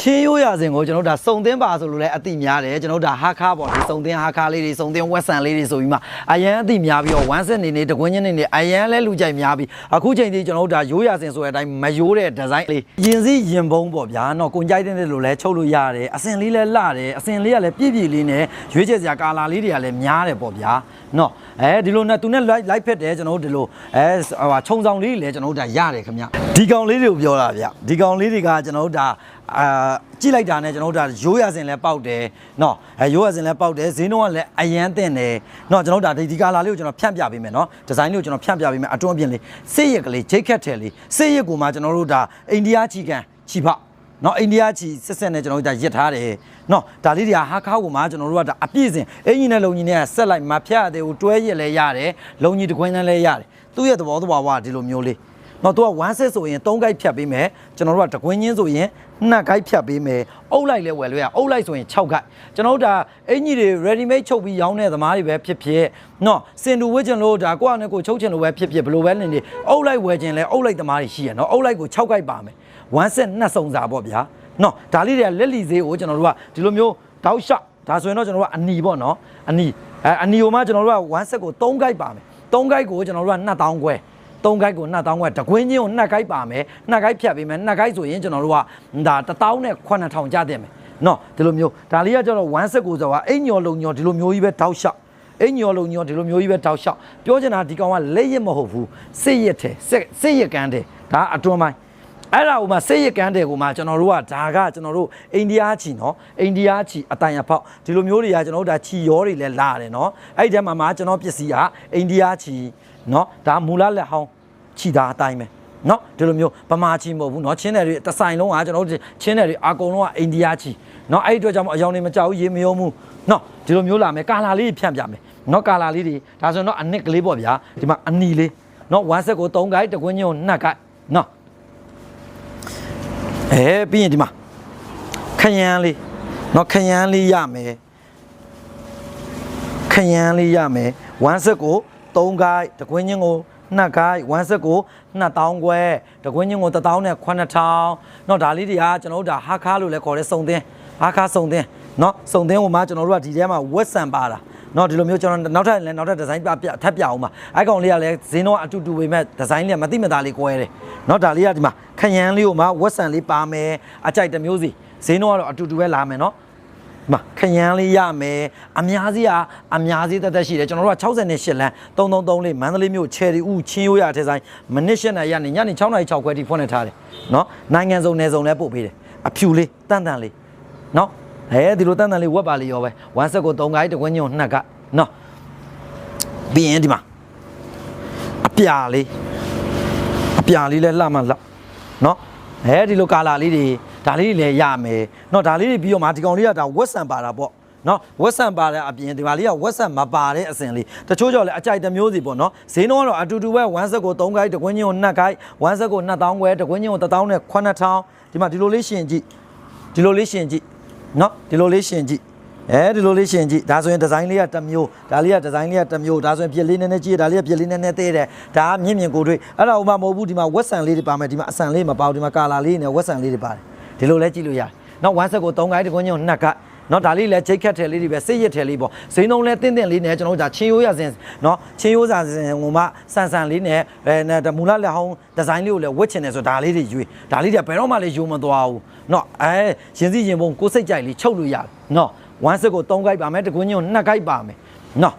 ချင်းရိုးရစဉ်ကိုကျွန်တော်တို့ဒါစုံသင်းပါဆိုလို့လည်းအတိများတယ်ကျွန်တော်တို့ဒါဟာခါပေါ့ဒီစုံသင်းဟာခါလေးတွေစုံသင်းဝက်ဆန်လေးတွေဆိုပြီးမှအရန်အတိများပြီးတော့ဝမ်းဆက်နေနေတကွင်းချင်းနေနေအရန်လဲလူကြိုက်များပြီးအခုချိန်ထိကျွန်တော်တို့ဒါရိုးရစဉ်ဆိုတဲ့အတိုင်းမရိုးတဲ့ဒီဇိုင်းလေးရင်စည်းရင်ပုံးပေါ့ဗျာနော်ကိုကြိုက်တဲ့လို့လဲချုပ်လို့ရတယ်အစင်လေးလဲလှတယ်အစင်လေးကလည်းပြည့်ပြည့်လေးနဲ့ရွေးချက်စရာကာလာလေးတွေကလည်းများတယ်ပေါ့ဗျာနော်အဲဒီလိုနဲ့သူနဲ့ live live ဖက်တယ်ကျွန်တော်တို့ဒီလိုအဲဟိုဟာခြုံဆောင်လေးတွေလည်းကျွန်တော်တို့ဒါရတယ်ခင်ဗျဒီကောင်လေးတွေကိုပြောတာဗျဒီကောင်လေးတွေကကျွန်တော်တို့ဒါ အာကြည့်လိုက်တာနဲ့ကျွန်တော်တို့ဒါရိုးရစင်လဲပေါက်တယ်နော်အဲရိုးရစင်လဲပေါက်တယ်ဈေးနှုန်းကလည်းအရန်တင်တယ်နော်ကျွန်တော်တို့ဒါဒီဒီကာလာလေးကိုကျွန်တော်ဖြန့်ပြပေးမယ်နော်ဒီဇိုင်းလေးကိုကျွန်တော်ဖြန့်ပြပေးမယ်အတွန်းအပြင်လေးစေးရက်ကလေးဂျိတ်ခက်တယ်လေးစေးရက်ကိုမှကျွန်တော်တို့ဒါအိန္ဒိယချီကန်ချီဖနော်အိန္ဒိယချီဆက်ဆက်နဲ့ကျွန်တော်တို့ဒါရစ်ထားတယ်နော်ဒါလေးတွေကဟာခါကိုမှကျွန်တော်တို့ကဒါအပြည့်စင်အင်ကြီးနဲ့လုံကြီးနဲ့ဆက်လိုက်မဖြတ်သေးဘူးတွဲရစ်လဲရတယ်လုံကြီးတခွင်းနဲ့လဲရတယ်သူ့ရဲ့သဘောသဘာဝကဒီလိုမျိုးလေး နော်သူက1 set ဆိုရင်3 gate ဖြတ်ပေးမယ်ကျွန်တော်တို့ကတကွင်းချင်းဆိုရင်2 gate ဖြတ်ပေးမယ်အုပ်လိုက်လဲဝယ်လို့ရအုပ်လိုက်ဆိုရင်6 gate ကျွန်တော်တို့ဒါအင်ကြီးတွေ ready made ချုပ်ပြီးရောင်းတဲ့သမားတွေပဲဖြစ်ဖြစ်နော်စင်တူဝစ်ချင်လို့ဒါကိုယ့်အနေကိုချုပ်ချင်လို့ပဲဖြစ်ဖြစ်ဘယ်လိုပဲနေနေအုပ်လိုက်ဝယ်ချင်လဲအုပ်လိုက်သမားတွေရှိရနော်အုပ်လိုက်ကို6 gate ပါမယ်1 set နှစ်စုံစာပေါ့ဗျာနော်ဒါလေးတွေကလက်လီဈေးကိုကျွန်တော်တို့ကဒီလိုမျိုးတောက်ရှော့ဒါဆိုရင်တော့ကျွန်တော်တို့ကအနီပေါ့နော်အနီအဲအနီကိုမှကျွန်တော်တို့က1 set ကို3 gate ပါမယ်3 gate ကိုကျွန်တော်တို့က2000ခွဲ သုံးကိုက်ကိုနှစ်တောင်းကတကွင်းချင်းကိုနှစ်ကိုက်ပါမယ်နှစ်ကိုက်ဖြတ်ပေးမယ်နှစ်ကိုက်ဆိုရင်ကျွန်တော်တို့ကဒါတစ်တောင်းနဲ့9000ကျတဲ့မယ်နော်ဒီလိုမျိုးဒါလေးကကျတော့1ဆက်ကိုဆိုတာအိညော်လုံညော်ဒီလိုမျိုးကြီးပဲတောက်လျှောက်အိညော်လုံညော်ဒီလိုမျိုးကြီးပဲတောက်လျှောက်ပြောချင်တာဒီကောင်ကလက်ရစ်မဟုတ်ဘူးစစ်ရစ်တယ်စစ်စစ်ရစ်ကန်းတယ်ဒါအတွန်းပိုင်း အဲ့ဒါကိုမှစိတ်ရကန်းတယ်ကိုမှကျွန်တော်တို့ကဒါကကျွန်တော်တို့အိန္ဒိယချီနော်အိန္ဒိယချီအတိုင်အဖောက်ဒီလိုမျိုးတွေကကျွန်တော်တို့ဒါချီရောတွေလည်းလာတယ်နော်အဲ့ဒီတည်းမှာမှကျွန်တော်ပစ္စည်းကအိန္ဒိယချီနော်ဒါမူလလက်ဟောင်းချီတာအတိုင်းပဲနော်ဒီလိုမျိုးဗမာချီမဟုတ်ဘူးနော်ချင်းတယ်တွေတဆိုင်လုံးကကျွန်တော်တို့ချင်းတယ်တွေအကုန်လုံးကအိန္ဒိယချီနော်အဲ့ဒီအတွက်ကြောင့်အယောင်တွေမကြောက်ဘူးရေမယုံဘူးနော်ဒီလိုမျိုးလာမယ်ကာလာလေးဖြန့်ပြမယ်နော်ကာလာလေးတွေဒါဆိုတော့အနစ်ကလေးပေါ့ဗျာဒီမှာအနီလေးနော်ဝမ်းဆက်ကို၃ကိုက်တကွင်းညုံ၂ကိုက်နော် အဲပြီးရင်ဒီမှာခရမ်းလေးเนาะခရမ်းလေးရမယ်ခရမ်းလေးရမယ်1ဆက်ကို3 gait တကွင်းညင်းကိုနှစ်ကိုက်1ဆက်ကို2000ခွဲတကွင်းချင်းကို1000နဲ့9000เนาะဒါလေးတွေကကျွန်တော်တို့ဒါဟာခါလို့လည်းခေါ်တဲ့စုံသင်းဟာခါစုံသင်းเนาะစုံသင်းဟိုမှာကျွန်တော်တို့ကဒီထဲမှာဝက်ဆန်ပါတာ เนาะဒီလိုမျိုးကျွန်တော်နောက်ထပ်လည်းနောက်ထပ်ဒီဇိုင်းပြပြထပ်ပြအောင်ပါအဲ့ကောင်လေးကလည်းဈေးတော့အတူတူပဲမဲ့ဒီဇိုင်းလေးကမတိမသားလေးကွဲတယ်เนาะဒါလေးကဒီမှာခရမ်းလေးကိုမှဝက်ဆန်လေးပါမယ်အကြိုက်တစ်မျိုးစီဈေးတော့ကတော့အတူတူပဲလာမယ်เนาะ မခရမ်းလေးရမယ်အများကြီးကအများကြီးတက်တက်ရှိတယ်ကျွန်တော်တို့က68လမ်း333လေးမန္တလေးမြို့ချယ်ရီဦးချင်းရိုးရထဲဆိုင်မနစ်ရှက်နဲ့ရနေညနေ6နာရီ6ခွဲထိဖွင့်နေထားတယ်เนาะနိုင်ငံစုံနယ်စုံလည်းပို့ပေးတယ်အဖြူလေးတန်တန်လေးเนาะ အဲဒီလိုတန်တန်လေးဝက်ပါလေရောပဲဝမ်းဆက်ကို၃ခိုင်းတကွင်းညွန့်နှစ်ကနော်ပြီးရင်ဒီမှာအပြာလေးအပြာလေးလဲလှမလှနော်အဲဒီလိုကာလာလေးတွေဒါလေးတွေလည်းရမယ်နော်ဒါလေးတွေပြီးတော့မှဒီကောင်လေးကဒါဝက်ဆန်ပါတာပေါ့နော်ဝက်ဆန်ပါတဲ့အပြင်ဒီပါလေးကဝက်ဆန်မပါတဲ့အစင်လေးတချို့ကြောင့်လည်းအကြိုက်တစ်မျိုးစီပေါ့နော်ဈေးနှုန်းကတော့အတူတူပဲဝမ်းဆက်ကို3ခိုက်တကွင်းချင်းကို2ခိုက်ဝမ်းဆက်ကို2000ခွဲတကွင်းချင်းကို1000နဲ့9000ဒီမှာဒီလိုလေးရှင်ကြည့်ဒီလိုလေးရှင်ကြည့် နော်ဒီလိုလေးရှင်ကြည့်အဲဒီလိုလေးရှင်ကြည့်ဒါဆိုရင်ဒီဇိုင်းလေးကတစ်မျိုးဒါလေးကဒီဇိုင်းလေးကတစ်မျိုးဒါဆိုရင်ပြစ်လေးနည်းနည်းကြည့်ဒါလေးကပြစ်လေးနည်းနည်းသေးတယ်ဒါကမြင့်မြင့်ကိုတွေ့အဲ့ဒါဥမာမဟုတ်ဘူးဒီမှာဝက်ဆန်လေးတွေပါမယ်ဒီမှာအဆန်လေးမပါဘူးဒီမှာကာလာလေးနဲ့ဝက်ဆန်လေးတွေပါတယ်ဒီလိုလဲကြည့်လို့ရတယ်နော်1ဆက်ကို3ခိုက်တကွင်းချင်းကို 2ခိုက်နော်ဒါလေးလည်းချိတ်ခတ်တယ်လေးတွေပဲစိတ်ရစ်တယ်လေးပေါ့ဇိန်းလုံးလဲတင့်တင့်လေးနဲ့ကျွန်တော်တို့ဒါချင်းရိုးရစဉ်နော်ချင်းရိုးစာစဉ်ဟိုမှဆန်ဆန်လေးနဲ့အဲမူလလက်ဟောင်းဒီဇိုင်းလေးကိုလည်းဝတ်ချင်တယ်ဆိုဒါလေးတွေယူဒါလေးတွေကဘယ်တော့မှလည်းယူမသွားဘူးနော်အဲရင်စီရင်ပုံကိုစိတ်ကြိုက်လေးချုပ်လို့ရတယ်နော်1စစ်ကို3ခိုက်ပါမယ်တကွင်းညို့2ခိုက်ပါမယ်နော်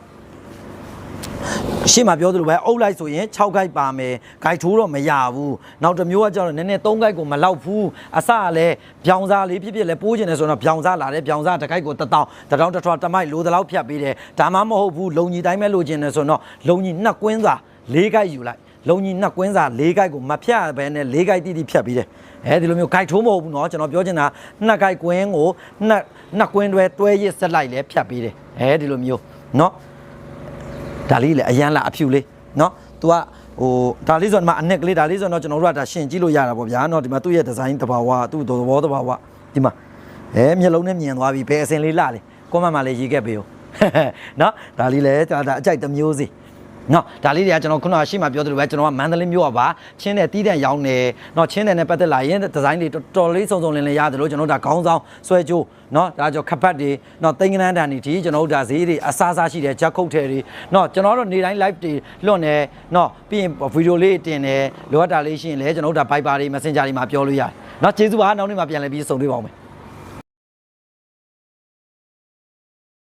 ရှေ့မှာပြောသလိုပဲအုပ်လိုက်ဆိုရင်6ခိုက်ပါမယ်ဂိုက်ထိုးတော့မရဘူးနောက်တစ်မျိုးကကျတော့နည်းနည်း3ခိုက်ကိုမလောက်ဘူးအစကလည်းဗျောင်စားလေးဖြစ်ဖြစ်လဲပိုးကျင်တယ်ဆိုတော့ဗျောင်စားလာတယ်ဗျောင်စားတစ်ခိုက်ကို1000 1000တစ်ထွားတစ်မိုက်လိုသလောက်ဖြတ်ပေးတယ်ဒါမှမဟုတ်ဘူးလုံကြီးတိုင်းပဲလိုချင်တယ်ဆိုတော့လုံကြီးနှစ်ကွင်းစာ၄ခိုက်ယူလိုက်လုံကြီးနှစ်ကွင်းစာ၄ခိုက်ကိုမဖြတ်ဘဲနဲ့၄ခိုက်တိတိဖြတ်ပြီးတယ်အဲဒီလိုမျိုးဂိုက်ထိုးမဟုတ်ဘူးเนาะကျွန်တော်ပြောချင်တာနှစ်ဂိုက်ကွင်းကိုနှစ်နှစ်ကွင်းတွဲတွဲရစ်ဆက်လိုက်လဲဖြတ်ပေးတယ်အဲဒီလိုမျိုးเนาะ ဒါလေးလေအရန်လာအဖြူလေးเนาะ तू ကဟိုဒါလေးဆိုတော့ဒီမှာအနက်ကလေးဒါလေးဆိုတော့ကျွန်တော်တို့ကဒါရှင်ကြည့်လို့ရတာပေါ့ဗျာเนาะဒီမှာသူ့ရဲ့ဒီဇိုင်းတဘာဝသူ့သဘောတဘာဝဒီမှာအဲမျက်လုံးနဲ့မြင်သွားပြီဘယ်အစင်လေးလာလေကွန်မန့်မှာလည်းရေးခဲ့ပေးဦးเนาะဒါလေးလေဒါအကြိုက်တစ်မျိုးစီ နော်ဒါလေးတွေကကျွန်တော်ခုနကရှေ့မှာပြောသလိုပဲကျွန်တော်ကမန္တလေးမြို့ကပါချင်းတဲ့တီးတဲ့ရောင်းနေနော်ချင်းတဲ့နဲ့ပတ်သက်လာရင်ဒီဇိုင်းတွေတော်တော်လေးစုံစုံလင်လင်ရတယ်လို့ကျွန်တော်တို့ဒါခေါင်းဆောင်ဆွဲကြိုးနော်ဒါကြောင့်ခပတ်တွေနော်သိန်းကနန်းတန်တွေဒီကျွန်တော်တို့ဒါဈေးတွေအစားစားရှိတယ်ဂျက်ခုတ်ထဲတွေနော်ကျွန်တော်တို့နေတိုင်း live တွေလွတ်နေနော်ပြီးရင်ဗီဒီယိုလေးတင်တယ်လိုအပ်တာလေးရှိရင်လည်းကျွန်တော်တို့ဒါ Viber တွေ Messenger တွေမှာပြောလို့ရတယ်နော်ကျေးဇူးပါနောက်နေ့မှာပြန်လည်ပြီးစုံတွေ့ပါဦးမယ်